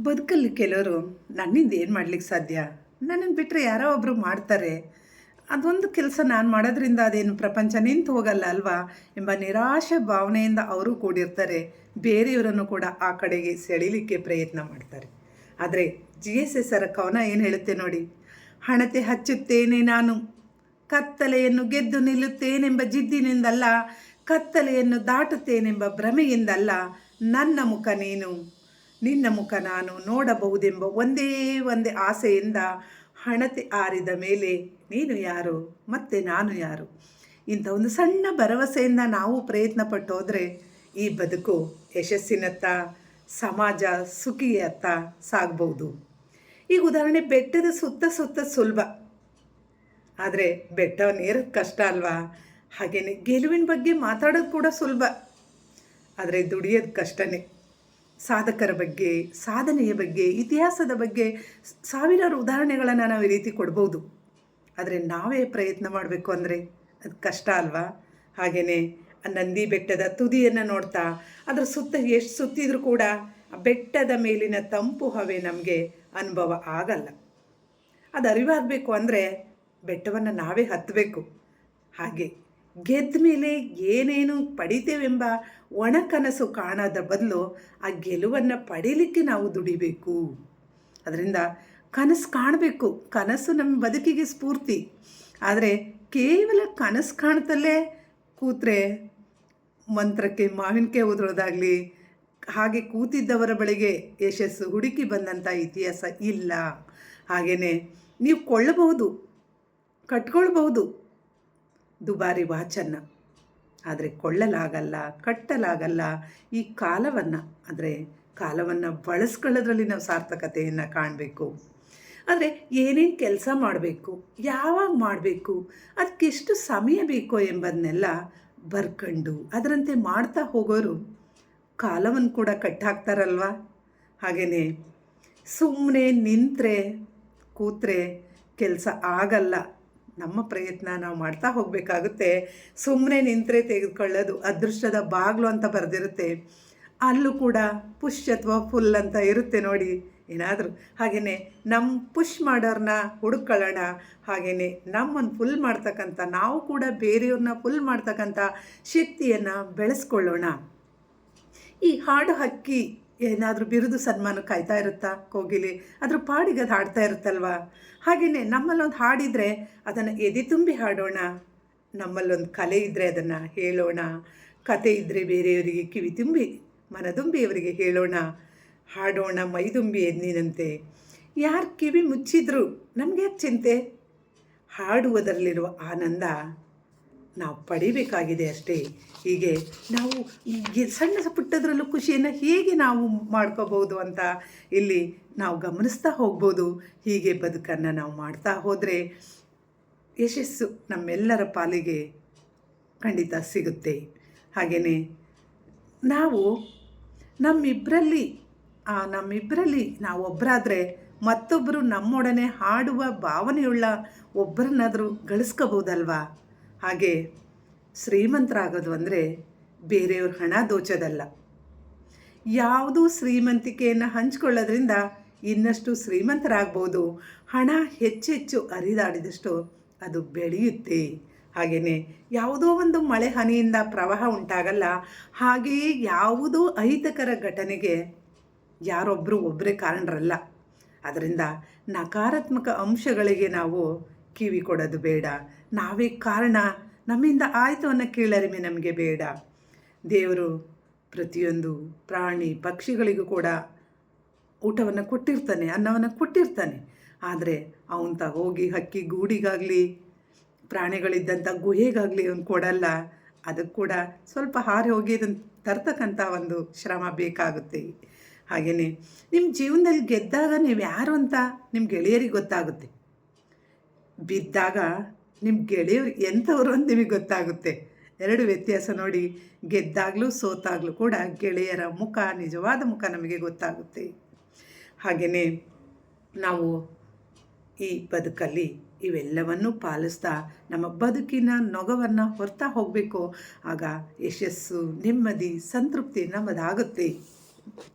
ಬದುಕಲ್ಲಿ ಕೆಲವರು, ನನ್ನಿಂದ ಏನು ಮಾಡ್ಲಿಕ್ಕೆ ಸಾಧ್ಯ? ನನ್ನನ್ನು ಬಿಟ್ಟರೆ ಯಾರೋ ಒಬ್ಬರು ಮಾಡ್ತಾರೆ. ಅದೊಂದು ಕೆಲಸ ನಾನು ಮಾಡೋದ್ರಿಂದ ಅದೇನು ಪ್ರಪಂಚ ನಿಂತು ಹೋಗಲ್ಲ ಅಲ್ವಾ? ಎಂಬ ನಿರಾಶೆ ಭಾವನೆಯಿಂದ ಅವರು ಕೂಡಿರ್ತಾರೆ. ಬೇರೆಯವರನ್ನು ಕೂಡ ಆ ಕಡೆಗೆ ಸೆಳೀಲಿಕ್ಕೆ ಪ್ರಯತ್ನ ಮಾಡ್ತಾರೆ. ಆದರೆ ಜಿ ಎಸ್ ಎಸ್ ಅವರ ಕವನ ಏನು ಹೇಳುತ್ತೆ ನೋಡಿ? ಹಣತೆ ಹಚ್ಚುತ್ತೇನೆ ನಾನು. ಕತ್ತಲೆಯನ್ನು ಗೆದ್ದು ನಿಲ್ಲುತ್ತೇನೆಂಬ ಜಿದ್ದಿನಿಂದಲ್ಲ, ಕತ್ತಲೆಯನ್ನು ದಾಟುತ್ತೇನೆಂಬ ಭ್ರಮೆಯಿಂದಲ್ಲ ನನ್ನ ಮುಖ ನೀನು. ನಿನ್ನ ಮುಖ ನಾನು ನೋಡಬಹುದೆಂಬ ಒಂದೇ ಒಂದೇ ಆಸೆಯಿಂದ ಹಣತೆ ಆರಿದ ಮೇಲೆ ನೀನು ಯಾರು? ಮತ್ತೆ ನಾನು ಯಾರು? ಇಂಥ ಒಂದು ಸಣ್ಣ ಭರವಸೆಯಿಂದ ನಾವು ಪ್ರಯತ್ನ ಪಟ್ಟು ಹೋದರೆ ಈ ಬದುಕು ಯಶಸ್ಸಿನತ್ತ, ಸಮಾಜ ಸುಖಿಯತ್ತ ಸಾಗ್ಬೋದು. ಈಗ ಉದಾಹರಣೆ ಬೆಟ್ಟದ ಸುತ್ತ ಸುತ್ತ ಸುಲಭ. ಆದರೆ ಬೆಟ್ಟ ನೇರದ ಕಷ್ಟ ಅಲ್ವಾ? ಹಾಗೆಯೇ ಗೆಲುವಿನ ಬಗ್ಗೆ ಮಾತಾಡೋದು ಕೂಡ ಸುಲಭ. ಆದರೆ ದುಡಿಯೋದು ಕಷ್ಟನೇ. ಸಾಧಕರ ಬಗ್ಗೆ, ಸಾಧನೆಯ ಬಗ್ಗೆ, ಇತಿಹಾಸದ ಬಗ್ಗೆ ಸಾವಿರಾರು ಉದಾಹರಣೆಗಳನ್ನು ನಾವು ಈ ರೀತಿ ಕೊಡ್ಬೋದು. ಆದರೆ ನಾವೇ ಪ್ರಯತ್ನ ಮಾಡಬೇಕು ಅಂದರೆ ಅದು ಕಷ್ಟ ಅಲ್ವಾ? ಹಾಗೆಯೇ ಆ ನಂದಿ ಬೆಟ್ಟದ ತುದಿಯನ್ನು ನೋಡ್ತಾ, ಅದರ ಸುತ್ತ ಎಷ್ಟು ಸುತ್ತಿದ್ರೂ ಕೂಡ ಆ ಬೆಟ್ಟದ ಮೇಲಿನ ತಂಪು ಹವೆ ನಮಗೆ ಅನುಭವ ಆಗಲ್ಲ. ಅದು ಅರಿವಾಗಬೇಕು ಅಂದರೆ ಬೆಟ್ಟವನ್ನು ನಾವೇ ಹತ್ತಬೇಕು ಹಾಗೆ ಗೆದ್ದ ಮೇಲೆ ಏನೇನು ಪಡಿತೇವೆಂಬ ಒಣ ಕನಸು ಕಾಣದ ಬದಲು ಆ ಗೆಲುವನ್ನು ಪಡೀಲಿಕ್ಕೆ ನಾವು ದುಡಿಬೇಕು. ಅದರಿಂದ ಕನಸು ಕಾಣಬೇಕು. ಕನಸು ನಮ್ಮ ಬದುಕಿಗೆ ಸ್ಫೂರ್ತಿ. ಆದರೆ ಕೇವಲ ಕನಸು ಕಾಣ್ತಲ್ಲೇ ಕೂತ್ರೆ ಮಂತ್ರಕ್ಕೆ ಮಾವಿನಕಾಯಿ ಉದುರೋದಾಗಲಿ, ಹಾಗೆ ಕೂತಿದ್ದವರ ಬಳಿಗೆ ಯಶಸ್ಸು ಹುಡುಕಿ ಬಂದಂಥ ಇತಿಹಾಸ ಇಲ್ಲ. ಹಾಗೆಯೇ ನೀವು ಕೊಳ್ಳಬಹುದು, ಕಟ್ಕೊಳ್ಬಹುದು. ದುಬಾರಿ ವಾಚನ್ನು. ಆದರೆ ಕೊಳ್ಳಲಾಗಲ್ಲ, ಕಟ್ಟಲಾಗಲ್ಲ ಈ ಕಾಲವನ್ನು. ಅಂದರೆ ಕಾಲವನ್ನು ಬಳಸ್ಕೊಳ್ಳೋದ್ರಲ್ಲಿ ನಾವು ಸಾರ್ಥಕತೆಯನ್ನು ಕಾಣಬೇಕು. ಆದರೆ ಏನೇನು ಕೆಲಸ ಮಾಡಬೇಕು, ಯಾವಾಗ ಮಾಡಬೇಕು ಅದಕ್ಕೆಷ್ಟು ಸಮಯ ಬೇಕೋ ಎಂಬುದನ್ನೆಲ್ಲ ಬರ್ಕಂಡು ಅದರಂತೆ ಮಾಡ್ತಾ ಹೋಗೋರು ಕಾಲವನ್ನು ಕೂಡ ಕಟ್ಟಾಕ್ತಾರಲ್ವ? ಹಾಗೆಯೇ ಸುಮ್ಮನೆ ನಿಂತರೆ, ಕೂತ್ರೆ ಕೆಲಸ ಆಗಲ್ಲ. ನಮ್ಮ ಪ್ರಯತ್ನ ನಾವು ಮಾಡ್ತಾ ಹೋಗಬೇಕಾಗುತ್ತೆ. ಸುಮ್ಮನೆ ನಿಂತರೆ ತೆಗೆದುಕೊಳ್ಳೋದು ಅದೃಷ್ಟದ ಬಾಗಿಲು ಅಂತ ಬರೆದಿರುತ್ತೆ. ಅಲ್ಲೂ ಕೂಡ ಪುಷ್ ಅಥವಾ ಫುಲ್ ಅಂತ ಇರುತ್ತೆ ನೋಡಿ. ಏನಾದರೂ ಹಾಗೆಯೇ ನಮ್ಮ ಪುಷ್ ಮಾಡೋರನ್ನ ಹುಡುಕೊಳ್ಳೋಣ. ಹಾಗೆಯೇ ನಮ್ಮನ್ನು ಫುಲ್ ಮಾಡ್ತಕ್ಕಂಥ, ನಾವು ಕೂಡ ಬೇರೆಯವ್ರನ್ನ ಫುಲ್ ಮಾಡ್ತಕ್ಕಂಥ ಶಕ್ತಿಯನ್ನು ಬೆಳೆಸ್ಕೊಳ್ಳೋಣ. ಈ ಹಾಡು ಹಕ್ಕಿ ಏನಾದರೂ ಬಿರುದು ಸನ್ಮಾನ ಕಾಯ್ತಾ ಇರುತ್ತಾ ಕೋಗಿಲೆ? ಅದ್ರ ಪಾಡಿಗೆ ಅದು ಹಾಡ್ತಾ ಇರುತ್ತಲ್ವಾ? ಹಾಗೆಯೇ ನಮ್ಮಲ್ಲೊಂದು ಹಾಡಿದರೆ ಅದನ್ನು ಎದೆ ತುಂಬಿ ಹಾಡೋಣ. ನಮ್ಮಲ್ಲೊಂದು ಕಲೆ ಇದ್ದರೆ ಅದನ್ನು ಹೇಳೋಣ. ಕತೆ ಇದ್ದರೆ ಬೇರೆಯವರಿಗೆ ಕಿವಿ ತುಂಬಿ ಮನದುಂಬಿಯವರಿಗೆ ಹೇಳೋಣ. ಹಾಡೋಣ ಮೈದುಂಬಿ ಎನ್ನಿನಂತೆ ಯಾರು ಕಿವಿ ಮುಚ್ಚಿದ್ರು ನಮಗೆ ಚಿಂತೆ? ಹಾಡುವುದರಲ್ಲಿರುವ ಆನಂದ. ನಾವು ಪಡಿಬೇಕಾಗಿದೆ ಅಷ್ಟೇ. ಹೀಗೆ ನಾವು ಸಣ್ಣ ಪುಟ್ಟದ್ರಲ್ಲೂ ಖುಷಿಯನ್ನು ಹೇಗೆ ನಾವು ಮಾಡ್ಕೋಬಹುದು ಅಂತ ಇಲ್ಲಿ ನಾವು ಗಮನಿಸ್ತಾ ಹೋಗ್ಬೋದು. ಹೀಗೆ ಬದುಕನ್ನು ನಾವು ಮಾಡ್ತಾ ಹೋದರೆ ಯಶಸ್ಸು ನಮ್ಮೆಲ್ಲರ ಪಾಲಿಗೆ ಖಂಡಿತ ಸಿಗುತ್ತೆ. ಹಾಗೆಯೇ ನಾವು ನಮ್ಮಿಬ್ಬರಲ್ಲಿ ನಮ್ಮಿಬ್ಬರಲ್ಲಿ ನಾವು ಒಬ್ಬರಾದರೆ ಮತ್ತೊಬ್ಬರು ನಮ್ಮೊಡನೆ ಹಾಡುವ ಭಾವನೆಯುಳ್ಳ ಒಬ್ಬರನ್ನಾದರೂ ಗಳಿಸ್ಕೋಬೋದಲ್ವಾ ಹಾಗೆ ಶ್ರೀಮಂತರಾಗೋದು ಅಂದರೆ ಬೇರೆಯವ್ರ ಹಣ ದೋಚೋದಲ್ಲ. ಯಾವುದೂ ಶ್ರೀಮಂತಿಕೆಯನ್ನು ಹಂಚ್ಕೊಳ್ಳೋದ್ರಿಂದ ಇನ್ನಷ್ಟು ಶ್ರೀಮಂತರಾಗ್ಬೋದು. ಹಣ ಹೆಚ್ಚೆಚ್ಚು ಅರಿದಾಡಿದಷ್ಟು ಅದು ಬೆಳೆಯುತ್ತೆ. ಹಾಗೆಯೇ ಯಾವುದೋ ಒಂದು ಮಳೆ ಹನಿಯಿಂದ ಪ್ರವಾಹ ಉಂಟಾಗಲ್ಲ ಹಾಗೆಯೇ ಯಾವುದೋ ಅಹಿತಕರ ಘಟನೆಗೆ ಯಾರೊಬ್ಬರು ಒಬ್ಬರೇ ಕಾರಣರಲ್ಲ. ಅದರಿಂದ ನಕಾರಾತ್ಮಕ ಅಂಶಗಳಿಗೆ ನಾವು ಕಿವಿ ಕೊಡೋದು ಬೇಡ. ನಾವೇ ಕಾರಣ. ನಮ್ಮಿಂದ ಆಯಿತು ಅನ್ನೋ ಕೀಳರಿಮೆ ನಮಗೆ ಬೇಡ. ದೇವರು ಪ್ರತಿಯೊಂದು ಪ್ರಾಣಿ ಪಕ್ಷಿಗಳಿಗೂ ಕೂಡ ಊಟವನ್ನು ಕೊಟ್ಟಿರ್ತಾನೆ, ಅನ್ನವನ್ನು ಕೊಟ್ಟಿರ್ತಾನೆ. ಆದರೆ ಅವಂತ ಹೋಗಿ ಹಕ್ಕಿ ಗೂಡಿಗಾಗಲಿ ಪ್ರಾಣಿಗಳಿದ್ದಂಥ ಗುಹೆಗಾಗಲಿ ಅವನು ಕೊಡಲ್ಲ. ಅದಕ್ಕೆ ಕೂಡ ಸ್ವಲ್ಪ ಹಾರಿ ಹೋಗಿ ಅದನ್ನು ತರ್ತಕ್ಕಂಥ ಒಂದು ಶ್ರಮ ಬೇಕಾಗುತ್ತೆ. ಹಾಗೆಯೇ ನಿಮ್ಮ ಜೀವನದಲ್ಲಿ ಗೆದ್ದಾಗ ನೀವು ಯಾರು ಅಂತ ನಿಮ್ಮ ಗೆಳೆಯರಿಗೆ ಗೊತ್ತಾಗುತ್ತೆ. ಬಿದ್ದಾಗ ನಿಮ್ಮ ಗೆಳೆಯರು ಎಂಥವ್ರು ಅಂತ ನಿಮಗೆ ಗೊತ್ತಾಗುತ್ತೆ. ಎರಡು ವ್ಯತ್ಯಾಸ ನೋಡಿ, ಗೆದ್ದಾಗಲೂ ಸೋತಾಗಲೂ ಕೂಡ ಗೆಳೆಯರ ಮುಖ, ನಿಜವಾದ ಮುಖ ನಮಗೆ ಗೊತ್ತಾಗುತ್ತೆ. ಹಾಗೆಯೇ ನಾವು ಈ ಬದುಕಲ್ಲಿ ಇವೆಲ್ಲವನ್ನು ಪಾಲಿಸ್ತಾ, ನಮ್ಮ ಬದುಕಿನ ನೊಗವನ್ನು ಹೊರ್ತಾ ಹೋಗಬೇಕು. ಆಗ ಯಶಸ್ಸು, ನೆಮ್ಮದಿ, ಸಂತೃಪ್ತಿ ನಮ್ಮದಾಗುತ್ತೆ.